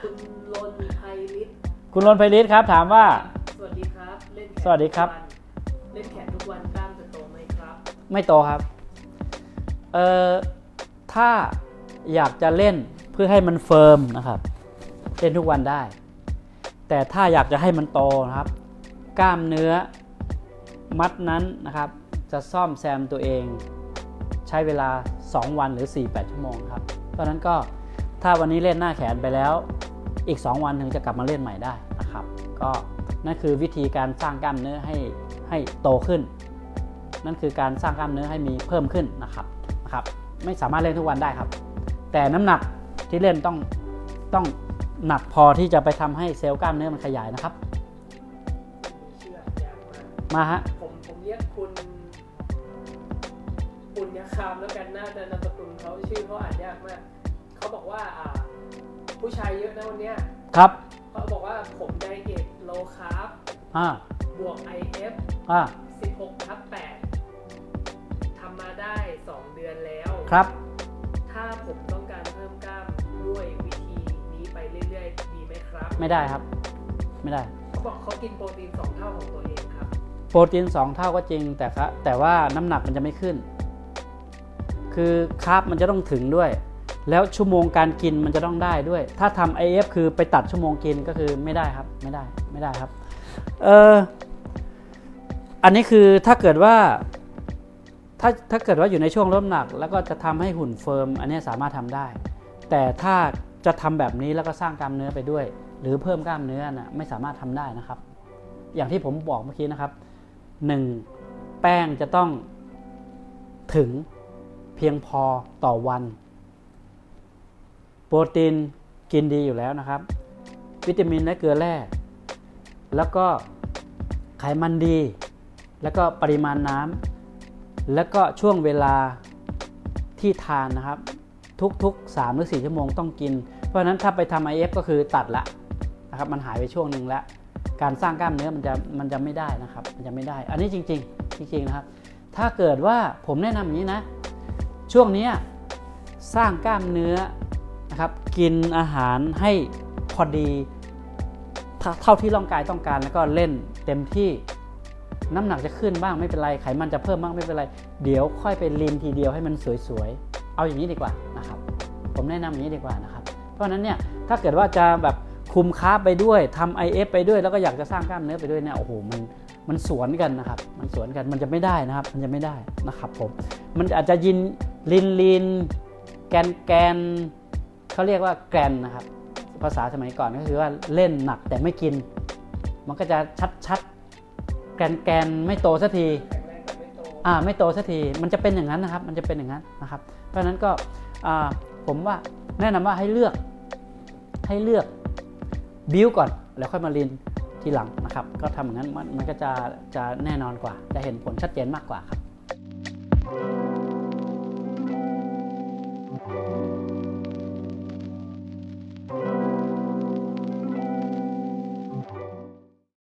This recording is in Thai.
คุณลนไพลิตคุณรนไพลิตครับ ถามว่า สวัสดีครับ เล่นแขนสวัสดีครับ ทุกวันเล่นแขนทุกวันกล้ามจะโตไหมครับ ไม่โตครับ เอ่อ ถ้าอยากจะเล่นเพื่อให้มันเฟิร์มนะครับ เล่นทุกวันได้ แต่ถ้าอยากจะให้มันโตนะครับ กล้ามเนื้อมัดนั้นนะครับ จะซ่อมแซมตัวเอง ใช้เวลา 2 วันหรือ 4-8 ชั่วโมงครับ เพราะฉะนั้นก็ถ้าวันนี้เล่นหน้าแขนไปแล้ว อีก 2 วันถึงจะกลับมาเล่นใหม่ได้นะครับ ก็นั่นคือวิธีการสร้างกล้ามเนื้อให้ให้โตขึ้น นั่นคือการสร้างกล้ามเนื้อให้มีเพิ่มขึ้นนะครับนะครับ ไม่สามารถเล่นทุกวันได้ครับ แต่น้ำหนักที่เล่นต้องต้องหนักพอที่จะไปทำให้เซลล์กล้ามเนื้อมันขยายนะครับมากมามาฮะผมผมเรียกคุณปุญญคามแล้วกันน่าจะนามสกุลเขาชื่อเขาอ่านยากมากเขาบอกว่าอ่า ผู้ชายเยอะนะวันเนี้ยครับเขาบอกว่าผมไดเอทโลคาร์บอ่าบวก IF อ่า16ทับ8ทำมาได้ 2 เดือนแล้ว ครับ ถ้าผมต้องการเพิ่มกล้ามด้วยวิธีนี้ไปเรื่อยๆ ดีไหมครับ ไม่ได้ครับ ไม่ได้ เขาบอกเขากินโปรตีน 2 เท่าของตัวเองครับ โปรตีน 2 เท่าก็จริง แต่ครับแต่ว่าน้ำหนักมันจะไม่ขึ้น คือคาร์บมันจะต้องถึงด้วย แล้วชั่วโมงการกินมันจะต้องได้ด้วย ถ้าทำ IF คือไปตัดชั่วโมงกินก็คือไม่ได้ครับไม่ได้ไม่ได้ครับเอออันนี้คือถ้าเกิดว่าถ้าถ้าเกิดว่าอยู่ในช่วงลดน้ำหนัก แล้วก็จะทำให้หุ่นเฟิร์มอันนี้สามารถทำได้ แต่ถ้าจะทำแบบนี้แล้วก็สร้างกล้ามเนื้อไปด้วย หรือเพิ่มกล้ามเนื้อนะไม่สามารถทำได้นะครับ อย่างที่ผมบอกเมื่อกี้นะครับหนึ่งแป้งจะต้องถึงเพียงพอต่อวัน โปรตีนกินดีอยู่แล้วนะครับ วิตามินและเกลือแร่แล้วก็ไขมันดี แล้วก็ปริมาณน้ำแล้วก็ช่วงเวลาที่ทานนะครับ ทุกๆ 3 หรือ 4 ชั่วโมงต้องกิน เพราะฉะนั้นถ้าไปทำ IF ก็คือตัดละนะครับมันหายไปช่วงหนึ่งแล้ว การสร้างกล้ามเนื้อมันจะมันจะไม่ได้นะครับ มันจะไม่ได้ อันนี้จริง ๆ จริงๆนะครับ ถ้าเกิดว่าผมแนะนำอย่างนี้นะ ช่วงนี้สร้างกล้ามเนื้อ นะครับ กินอาหารให้พอดี เท่าที่ร่างกายต้องการแล้วก็เล่นเต็มที่น้ำหนักจะขึ้นบ้างไม่เป็นไรไขมันจะเพิ่มบ้างไม่เป็นไร เดี๋ยวค่อยไปลีนทีเดียวให้มันสวยๆ เอาอย่างนี้ดีกว่านะครับ ผมแนะนำอย่างนี้ดีกว่านะครับ เพราะฉะนั้นเนี่ยถ้าเกิดว่าจะแบบคุมคาร์บไปด้วยทำ IF ไปด้วยแล้วก็อยากจะสร้างกล้ามเนื้อไปด้วยเนี่ยโอ้โหมันมันสวนกันนะครับ มันสวนกันมันจะไม่ได้นะครับ มันจะไม่ได้นะครับผมมันอาจจะยินลินลินแกนแกน เขาเรียกว่าแกรนนะครับ ภาษาสมัยก่อนก็คือว่าเล่นหนักแต่ไม่กิน มันก็จะชัดๆ แกรนแกรนไม่โตสักทีอ่าไม่โตสักทีมันจะเป็นอย่างนั้นนะครับ มันจะเป็นอย่างนั้นนะครับ เพราะฉะนั้นก็ผมว่าแนะนำว่าให้เลือกให้เลือกบิวก่อนแล้วค่อยมาเรียนทีหลังนะครับ ก็ทำอย่างนั้นมันก็จะจะแน่นอนกว่า จะเห็นผลชัดเจนมากกว่าครับ